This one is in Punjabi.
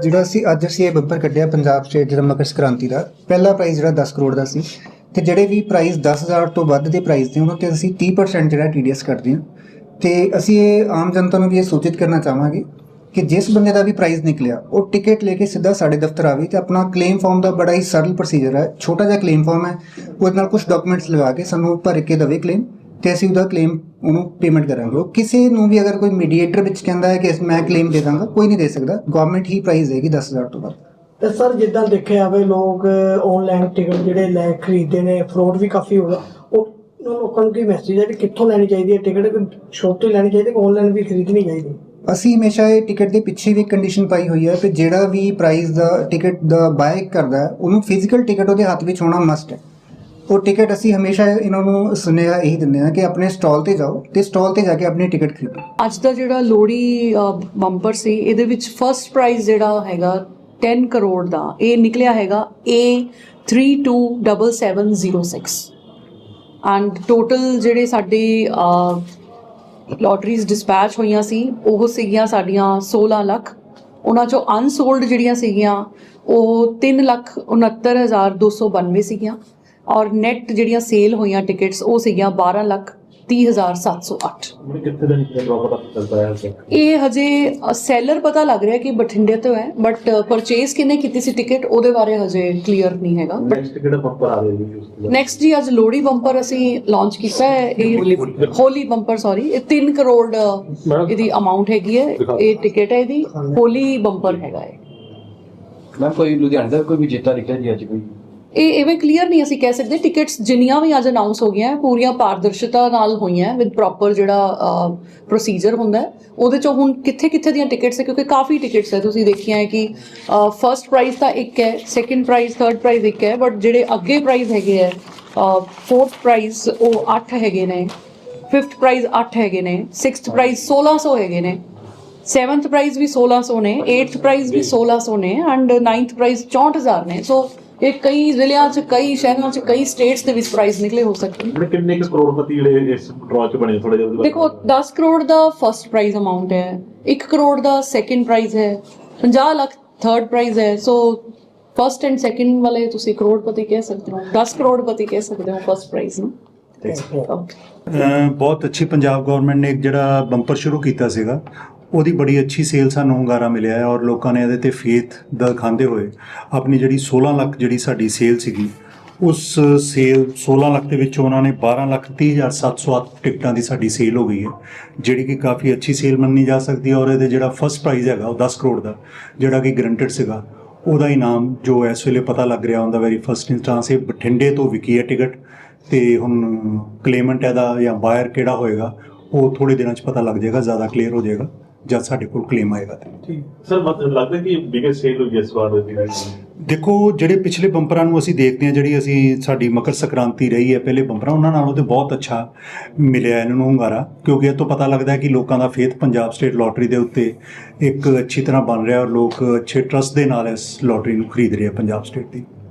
ਜਿਹੜਾ ਅਸੀਂ ਅੱਜ ਅਸੀਂ ਇਹ ਬੰਪਰ ਕੱਢਿਆ ਪੰਜਾਬ ਸਟੇਟ ਜਿਹੜਾ ਮਕਰ ਸੰਕ੍ਰਾਂਤੀ ਦਾ, ਪਹਿਲਾ ਪ੍ਰਾਈਜ਼ ਜਿਹੜਾ 10 ਕਰੋੜ ਦਾ ਸੀ ਤੇ ਜਿਹੜੇ ਵੀ ਪ੍ਰਾਈਜ਼ 10000 ਤੋਂ ਵੱਧ ਦੇ ਪ੍ਰਾਈਜ਼ ਨੇ, ਉਹਨਾਂ ਤੇ ਅਸੀਂ 30% ਜਿਹੜਾ TDS ਕੱਟਦੇ ਹਾਂ। ਤੇ ਅਸੀਂ ਇਹ ਆਮ ਜਨਤਾ ਨੂੰ ਵੀ ਇਹ ਸੂਚਿਤ ਕਰਨਾ ਚਾਹਾਂਗੇ ਕਿ ਜਿਸ ਬੰਦੇ ਦਾ ਵੀ ਪ੍ਰਾਈਜ਼ ਨਿਕਲਿਆ, ਉਹ ਟਿਕਟ ਲੈ ਕੇ ਸਿੱਧਾ ਸਾਡੇ ਦਫ਼ਤਰ ਆਵੇ ਤੇ ਆਪਣਾ ਕਲੇਮ ਫਾਰਮ ਦਾ ਬੜਾ ਹੀ ਸਰਲ ਪ੍ਰੋਸੀਜਰ ਹੈ, ਛੋਟਾ ਜਿਹਾ ਕਲੇਮ ਫਾਰਮ ਹੈ, ਉਹਦੇ ਨਾਲ ਕੁਝ ਡਾਕੂਮੈਂਟਸ ਲਗਾ ਕੇ ਸਾਨੂੰ ਭਰ ਕੇ ਦੇਵੇ ਕਲੇਮ ਤੇ ਅਸੀਂ ਉਹਦਾ ਕਲੇਮ ਉਹਨੂੰ ਪੇਮੈਂਟ ਕਰਾਂਗੇ। ਉਹ ਕਿਸੇ ਨੂੰ ਵੀ ਅਗਰ ਕੋਈ ਮੀਡੀਏਟਰ ਵਿੱਚ ਕਹਿੰਦਾ ਹੈ ਕਿ ਮੈਂ ਕਲੇਮ ਦੇ ਦਾਂਗਾ ਕੋਈ ਨਹੀਂ ਦੇ ਸਕਦਾ। ਗਵਰਨਮੈਂਟ ਹੀ ਪ੍ਰਾਈਜ਼ ਦੇਗੀ 10000 ਤੋਂ ਵੱਧ। ਤੇ ਸਰ ਜਿੱਦਾਂ ਦੇਖਿਆ ਜਾਵੇ ਲੋਕ ਆਨਲਾਈਨ ਟਿਕਟ ਜਿਹੜੇ ਲੈ ਖਰੀਦਦੇ ਨੇ ਫਰੋਡ ਵੀ ਕਾਫੀ ਹੋ ਗਿਆ। ਉਹ ਲੋਕਾਂ ਨੂੰ ਕੀ ਮੈਸੇਜ ਹੈ ਕਿ ਕਿੱਥੋਂ ਲੈਣੀ ਚਾਹੀਦੀ ਹੈ ਟਿਕਟ ਸ਼ੋਪ ਤੋਂ ਲੈਣੀ ਚਾਹੀਦੀ ਹੈ ਆਨਲਾਈਨ ਵੀ ਖਰੀਦਣੀ ਚਾਹੀਦੀ ਅਸੀਂ ਹਮੇਸ਼ਾ ਇਹ ਟਿਕਟ ਦੇ ਪਿੱਛੇ ਵੀ ਕੰਡੀਸ਼ਨ ਪਾਈ ਹੋਈ ਹੈ ਕਿ ਜਿਹੜਾ ਵੀ ਪ੍ਰਾਈਸ ਦਾ ਟਿਕਟ ਦਾ ਬਾਏ ਕਰਦਾ ਉਹਨੂੰ ਫਿਜ਼ੀਕਲ ਟਿਕਟ ਉਹਦੇ ਹੱਥ ਵਿੱਚ ਹੋਣਾ ਮਸਟ ਹੈ। ਉਹ ਟਿਕਟ ਅਸੀਂ ਹਮੇਸ਼ਾ ਇਹਨਾਂ ਨੂੰ ਸੁਨੇਹਾ ਇਹੀ ਦਿੰਦੇ ਹਾਂ ਕਿ ਆਪਣੇ ਸਟਾਲ ਤੇ ਜਾਓ ਤੇ ਸਟਾਲ ਤੇ ਜਾ ਕੇ ਆਪਣੀ ਟਿਕਟ ਖਰੀਦੋ। ਅੱਜ ਦਾ ਜਿਹੜਾ ਲੋੜੀ ਬੰਪਰ ਸੀ, ਇਹਦੇ ਵਿੱਚ ਫਰਸਟ ਪ੍ਰਾਈਜ਼ ਜਿਹੜਾ ਹੈਗਾ 10 ਕਰੋੜ ਦਾ। ਇਹ ਨਿਕਲਿਆ ਹੈਗਾ A327706 ਐਂਡ ਟੋਟਲ ਜਿਹੜੇ ਸਾਡੇ ਲੋਟਰੀਜ਼ ਡਿਸਪੈਚ ਹੋਈਆਂ ਸੀ, ਉਹ ਸੀਗੀਆਂ ਸਾਡੀਆਂ 16 ਲੱਖ। ਉਹਨਾਂ ਚੋਂ ਅਨਸੋਲਡ ਜਿਹੜੀਆਂ ਸੀਗੀਆਂ, ਉਹ 3 ਲੱਖ 69292 ਸੀਗੀਆਂ। ਔਰ ਨੈਟ ਜਿਹੜੀਆਂ ਸੇਲ ਹੋਈਆਂ ਟਿਕਟਸ ਉਹ ਸੀਗੀਆਂ 12 ਲੱਖ 30708 ਹੁਣ ਕਿੱਥੇ ਦਾ ਨਿਕਲਿਆ ਪ੍ਰੋਪਰ ਚੱਲਦਾ ਹੈ ਸਰ ਇਹ ਹਜੇ ਸੈਲਰ ਪਤਾ ਲੱਗ ਰਿਹਾ ਕਿ ਬਠਿੰਡੇ ਤੋਂ ਹੈ ਬਟ ਪਰਚੇਸ ਕਿਨੇ ਕੀਤੀ ਸੀ ਟਿਕਟ ਉਹਦੇ ਬਾਰੇ ਹਜੇ ਕਲੀਅਰ ਨਹੀਂ ਹੈਗਾ। ਨੈਕਸਟ ਕਿਹੜਾ ਪੰਪਰ ਆ ਰਿਹਾ ਜੀ ਉਸ ਤੋਂ ਬਾਅਦ? ਨੈਕਸਟ ਜੀ ਅੱਜ ਲੋਹੜੀ ਬੰਪਰ ਅਸੀਂ ਲਾਂਚ ਕੀਤਾ ਹੈ ਇਹ ਹੋਲੀ ਬੰਪਰ ਸੌਰੀ ਇਹ 3 ਕਰੋੜ ਇਹਦੀ ਅਮਾਉਂਟ ਹੈਗੀ ਹੈ ਇਹ ਟਿਕਟ ਹੈ ਇਹਦੀ ਹੋਲੀ ਬੰਪਰ ਹੈਗਾ ਹੈ ਮੈਂ ਕੋਈ ਲੁਧਿਆਣੇ ਦਾ ਕੋਈ ਵਿਜੇਤਾ ਨਿਕਲਿਆ ਜੀ ਅੱਜ ਕੋਈ? ਇਹ ਐਵੇਂ ਕਲੀਅਰ ਨਹੀਂ ਅਸੀਂ ਕਹਿ ਸਕਦੇ। ਟਿਕਟਸ ਜਿੰਨੀਆਂ ਵੀ ਅੱਜ ਅਨਾਉਂਸ ਹੋ ਗਈਆਂ, ਪੂਰੀਆਂ ਪਾਰਦਰਸ਼ਤਾ ਨਾਲ ਹੋਈਆਂ ਵਿਦ ਪ੍ਰੋਪਰ ਜਿਹੜਾ ਪ੍ਰੋਸੀਜਰ ਹੁੰਦਾ ਉਹਦੇ ਚੋਂ ਹੁਣ ਕਿੱਥੇ ਕਿੱਥੇ ਦੀਆਂ ਟਿਕਟਸ ਹੈ ਕਿਉਂਕਿ ਕਾਫੀ ਟਿਕਟਸ ਹੈ। ਤੁਸੀਂ ਦੇਖੀਆਂ ਹੈ ਕਿ ਫਰਸਟ ਪ੍ਰਾਈਜ਼ ਤਾਂ ਇੱਕ ਹੈ ਸੈਕੰਡ ਪ੍ਰਾਈਜ਼ ਥਰਡ ਪ੍ਰਾਈਜ਼ ਇੱਕ ਹੈ ਬਟ ਜਿਹੜੇ ਅੱਗੇ ਪ੍ਰਾਈਜ਼ ਹੈਗੇ ਹੈ ਫੋਰਥ ਪ੍ਰਾਈਜ਼ ਉਹ 8 ਹੈਗੇ ਨੇ ਫਿਫਥ ਪ੍ਰਾਈਜ਼ 8 ਹੈਗੇ ਨੇ ਸਿਕਸਥ ਪ੍ਰਾਈਜ਼ 1600 ਹੈਗੇ ਨੇ 7th ਪ੍ਰਾਈਜ਼ ਵੀ 1600 ਨੇ 8th ਪ੍ਰਾਈਜ਼ ਵੀ 1600 ਨੇ ਐਂਡ 9th ਪ੍ਰਾਈਜ਼ 64000 ਨੇ। ਸੋ ਇਹ ਕਈ ਜ਼ਿਲ੍ਹਿਆਂ 'ਚ ਕਈ ਸ਼ਹਿਰਾਂ 'ਚ ਕਈ ਸਟੇਟਸ ਦੇ ਵਿੱਚ ਪ੍ਰਾਈਜ਼ ਨਿਕਲੇ ਹੋ ਸਕਦੇ ਨੇ ਕਿੰਨੇ ਕੁ ਕਰੋੜਪਤੀ ਜਿਹੜੇ ਇਸ ਡਰਾਅ ਚ ਬਣੇ ਥੋੜਾ ਜਿਹਾ ਦੇਖੋ 10 ਕਰੋੜ ਦਾ ਫਰਸਟ ਪ੍ਰਾਈਜ਼ ਅਮਾਉਂਟ ਹੈ 1 ਕਰੋੜ ਦਾ ਸੈਕੰਡ ਪ੍ਰਾਈਜ਼ ਹੈ 50 ਲੱਖ ਥਰਡ ਪ੍ਰਾਈਜ਼ ਹੈ ਸੋ ਫਰਸਟ ਐਂਡ ਸੈਕੰਡ ਵਾਲੇ ਤੁਸੀਂ ਕਰੋੜਪਤੀ ਕਹਿ ਸਕਦੇ ਹੋ 10 ਕਰੋੜਪਤੀ ਕਹਿ ਸਕਦੇ ਹੋ ਫਰਸਟ ਪ੍ਰਾਈਜ਼ ਨੂੰ। ਬਹੁਤ ਅੱਛੀ ਪੰਜਾਬ ਗਵਰਨਮੈਂਟ ਨੇ ਇੱਕ ਜਿਹੜਾ ਬੰਪਰ ਸ਼ੁਰੂ ਕੀਤਾ ਸੀਗਾ ਉਹਦੀ ਬੜੀ ਅੱਛੀ ਸੇਲ ਸਾਨੂੰ ਹੁੰਗਾਰਾ ਮਿਲਿਆ ਹੈ ਔਰ ਲੋਕਾਂ ਨੇ ਇਹਦੇ ਤੇ ਫੇਥ ਦਿਖਾਉਂਦੇ ਹੋਏ ਆਪਣੀ ਜਿਹੜੀ 16 ਲੱਖ ਜਿਹੜੀ ਸਾਡੀ ਸੇਲ ਸੀਗੀ, ਉਸ ਸੇਲ 16 ਲੱਖ ਦੇ ਵਿੱਚ ਉਹਨਾਂ ਨੇ 12 ਲੱਖ 30708 ਟਿਕਟਾਂ ਦੀ ਸਾਡੀ ਸੇਲ ਹੋ ਗਈ ਹੈ, ਜਿਹੜੀ ਕਿ ਕਾਫੀ ਅੱਛੀ ਸੇਲ ਮੰਨੀ ਜਾ ਸਕਦੀ ਹੈ ਔਰ ਇਹਦੇ ਜਿਹੜਾ ਫਸਟ ਪ੍ਰਾਈਜ਼ ਹੈਗਾ ਉਹ 10 ਕਰੋੜ ਦਾ, ਜਿਹੜਾ ਕਿ ਗਰੰਟਡ ਸੀਗਾ, ਉਹਦਾ ਇਨਾਮ ਜੋ ਇਸ ਵੇਲੇ ਪਤਾ ਲੱਗ ਰਿਹਾ ਹੁੰਦਾ ਵੈਰੀ ਫਸਟ ਇੰਸਟੈਂਸ ਇਹ ਬਠਿੰਡੇ ਤੋਂ ਵਿਕੀ ਹੈ ਟਿਕਟ ਤੇ ਹੁਣ ਕਲੇਮੈਂਟ ਇਹਦਾ ਜਾਂ ਬਾਇਰ ਕਿਹੜਾ ਹੋਏਗਾ, ਉਹ ਥੋੜੇ ਦਿਨਾਂ 'ਚ ਪਤਾ ਲੱਗ ਜਾਏਗਾ, ਜ਼ਿਆਦਾ ਕਲੀਅਰ ਹੋ ਜਾਏਗਾ। ਜਦ ਸਾਡੇ ਕੋਲ ਕਲੇਮ ਆਏਗਾ ਤੇ। ਸਰ ਮਤਲਬ ਲੱਗਦਾ ਕਿ ਬਿਗੇਸਟ ਸੇਲ ਹੋਈ ਇਸ ਵਾਰ ਦੀ ਦੇਖੋ ਜਿਹੜੇ ਪਿਛਲੇ ਬੰਪਰਾਂ ਨੂੰ ਅਸੀਂ ਦੇਖਦੇ ਹਾਂ ਜਿਹੜੀ ਅਸੀਂ ਸਾਡੀ ਮਕਰ ਸੰਕ੍ਰਾਂਤੀ ਰਹੀ ਹੈ ਪਹਿਲੇ ਬੰਪਰਾਂ ਉਹਨਾਂ ਨਾਲੋਂ ਤੇ ਬਹੁਤ ਅੱਛਾ ਮਿਲਿਆ ਇਹਨਾਂ ਨੂੰ ਹੁੰਗਾਰਾ ਕਿਉਂਕਿ ਇਹ ਤੋਂ ਪਤਾ ਲੱਗਦਾ ਹੈ ਕਿ ਲੋਕਾਂ ਦਾ ਫੇਥ ਪੰਜਾਬ ਸਟੇਟ ਲੋਟਰੀ ਦੇ ਉੱਤੇ ਇੱਕ ਅੱਛੀ ਤਰ੍ਹਾਂ ਬਣ ਰਿਹਾ ਔਰ ਲੋਕ ਅੱਛੇ ਟਰਸਟ ਦੇ ਨਾਲ ਇਸ ਲੋਟਰੀ ਨੂੰ ਖਰੀਦ ਰਹੇ ਆ ਪੰਜਾਬ ਸਟੇਟ ਦੀ।